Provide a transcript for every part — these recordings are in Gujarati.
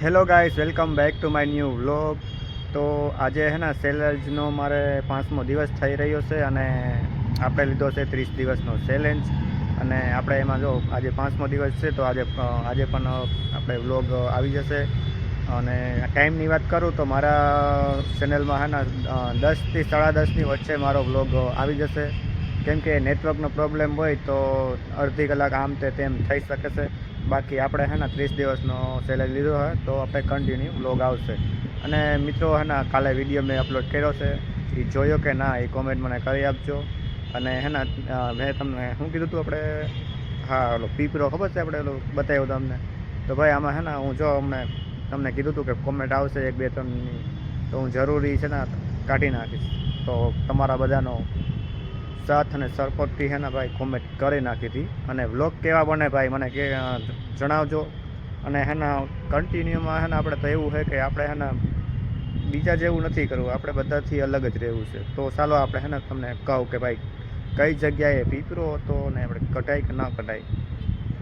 Hello guys, welcome back to my new vlog. તો આજે હે ને સેલેન્જનો મારે પાંચમો દિવસ થઈ રહ્યો છે અને આપણે લીધો છે ત્રીસ દિવસનો ચેલેન્જ અને આપણે એમાં જો આજે પાંચમો દિવસ છે, તો આજે આજે પણ આપણે વ્લોગ આવી જશે. અને ટાઈમની વાત કરું તો મારા ચેનલમાં હે ને દસથી સાડા દસની વચ્ચે મારો વ્લોગ આવી જશે. કેમ કે નેટવર્કનો પ્રોબ્લેમ હોય તો અડધી કલાક આમ તે તેમ થઈ શકે છે. બાકી આપણે હે ને ત્રીસ દિવસનો સેલેરી લીધો હોય તો આપણે કન્ટિન્યુ વ્લોગ આવશે. અને મિત્રો હે ને કાલે વીડિયો મેં અપલોડ કર્યો છે. એ જોયો કે ના એ કોમેન્ટ મને કરી આપજો. અને હે ને મેં તમને શું કીધું હતું આપણે? હા, ઓલો પીપરો ખબર છે આપણે ઓલો બતાવ્યો તમને તો ભાઈ આમાં હે ને હું જો અમને, તમને કીધું હતું કે કોમેન્ટ આવશે એક બે ત્રણની તો હું જરૂરી છે ને કાઢી નાખીશ. તો તમારા બધાનો સાથ અને સરપોટથી હે ભાઈ કોમેન્ટ કરી નાખી હતી. અને વ્લોગ કેવા બને ભાઈ, મને કે જણાવજો. અને હેના કન્ટિન્યુમાં હે ને આપણે તો એવું છે કે આપણે હે ને બીજા જેવું નથી કરવું. આપણે બધાથી અલગ જ રહેવું છે. તો ચાલો આપણે હે ને તમને કહું કે ભાઈ, કઈ જગ્યાએ પીપરો હતો ને આપણે કટાય કે ના કટાય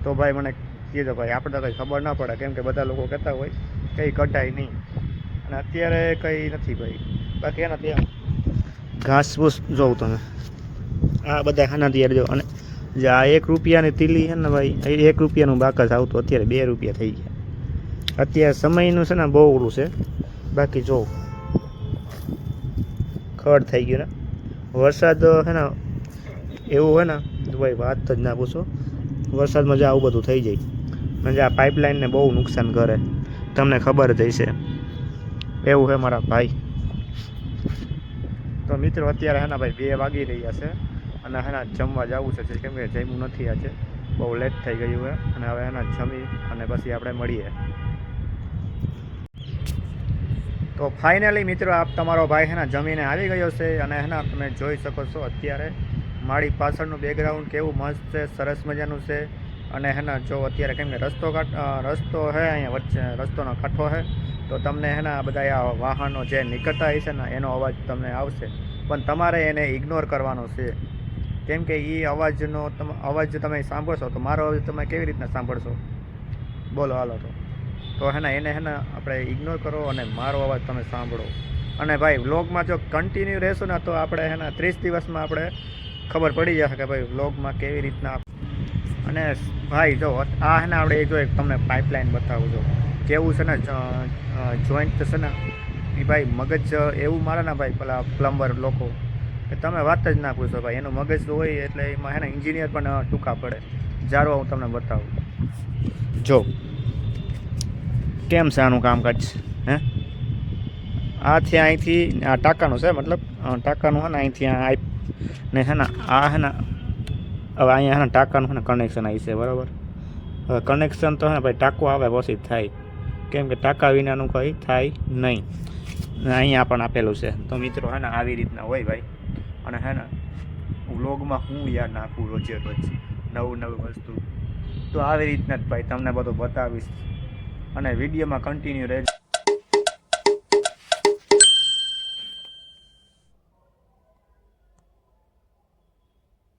તો ભાઈ મને કીધો, ભાઈ, આપણે તો કંઈ ખબર ના પડે, કેમ કે બધા લોકો કહેતા હોય, કંઈ કટાય નહીં. અને અત્યારે કંઈ નથી ભાઈ. બાકી એના ત્યાં ઘાસ ફૂસ જોઉં તમે. આ બધા ખાના તૈયાર જો. અને જે આ એક રૂપિયાની તીલી છે ને ભાઈ એક રૂપિયાનું બાકસ આવતું. અત્યારે બે રૂપિયા થઈ ગયા. અત્યારે સમયનું છે ને બહુ ઓલું છે. બાકી જો, ખડ થઈ ગયું ને. વરસાદ છે ને, એવું હોય ને, ભાઈ વાત જ ના પૂછો. વરસાદમાં જ આવું બધું થઈ જાય. અને આ પાઇપલાઇનને બહુ નુકસાન કરે. તમને ખબર જ હશે. એવું છે મારા ભાઈ. તો મિત્રો, અત્યારે હે ને ભાઈ બે વાગી રહ્યા છે. અને હે ને જમવા જવું છે કેમ કે જમ્યું નથી આજે. બહુ લેટ થઈ ગયું છે અને હવે એના જમી અને પછી આપણે મળીએ. તો ફાઇનલી મિત્રો, આપ તમારો ભાઈ હે ને જમીને આવી ગયો છે અને હે ને તમે જોઈ શકો છો અત્યારે મારી પાછળનું બેકગ્રાઉન્ડ કેવું મસ્ત છે, સરસ મજાનું છે. અને હે ને જો અત્યારે કેમ કે રસ્તો રસ્તો હે અહીંયા વચ્ચે, રસ્તોનો કાંઠો છે તો તમને હે ને આ બધા આ વાહનો જે નીકળતા હશે ને એનો અવાજ તમને આવશે. પણ તમારે એને ઇગ્નોર કરવાનો છે. કેમ કે એ અવાજનો અવાજ તમે સાંભળશો, તો મારો અવાજ તમે કેવી રીતના સાંભળશો? બોલો, હાલો તો. તો હે ને, એને હે ને આપણે ઇગ્નોર કરો અને મારો અવાજ તમે સાંભળો. અને ભાઈ વ્લોગમાં જો કન્ટિન્યુ રહેશો ને, તો આપણે હે ને ત્રીસ દિવસમાં આપણે ખબર પડી જશે કે ભાઈ વ્લોગમાં કેવી રીતના અને ભાઈ, જો, આ હે ને આપણે જો એક તમને પાઇપલાઇન બતાવું જો કેવું છે ને જોઈન્ટ છે ને એ ભાઈ મગજ એવું મારે ને ભાઈ, પેલા પ્લમ્બર લોકો કે તમે વાત જ ના પૂછો ભાઈ, એનું મગજ હોય એટલે એમાં હે એન્જિનિયર પણ ટૂંકા પડે. જાળવા હું તમને બતાવું. જો, કેમ છે આનું કામકાજ? હે? આથી અહીંથી, આ ટાંકાનું છે મતલબ? ટાંકાનું છે ને અહીંથી આ ને હે ને આ હે ને, હવે અહીંયા હે ને ટાંકાનું હે ને કનેક્શન આવી છે, બરાબર? હવે કનેક્શન તો હે ને ભાઈ ટાંકો આવે પછી થાય. કેમ કે ટાંકા વિનાનું કંઈ થાય નહીં. અહીંયા પણ આપેલું છે. તો મિત્રો, હે ને આવી રીતના હોય ભાઈ. અને હે ને, વ્લોગમાં હું યાર નાખું રોજે રોજ નવું નવું વસ્તુ. તો આવી રીતના જ ભાઈ, તમને બધું બતાવીશ. અને વિડીયોમાં કન્ટિન્યુ રહેજો.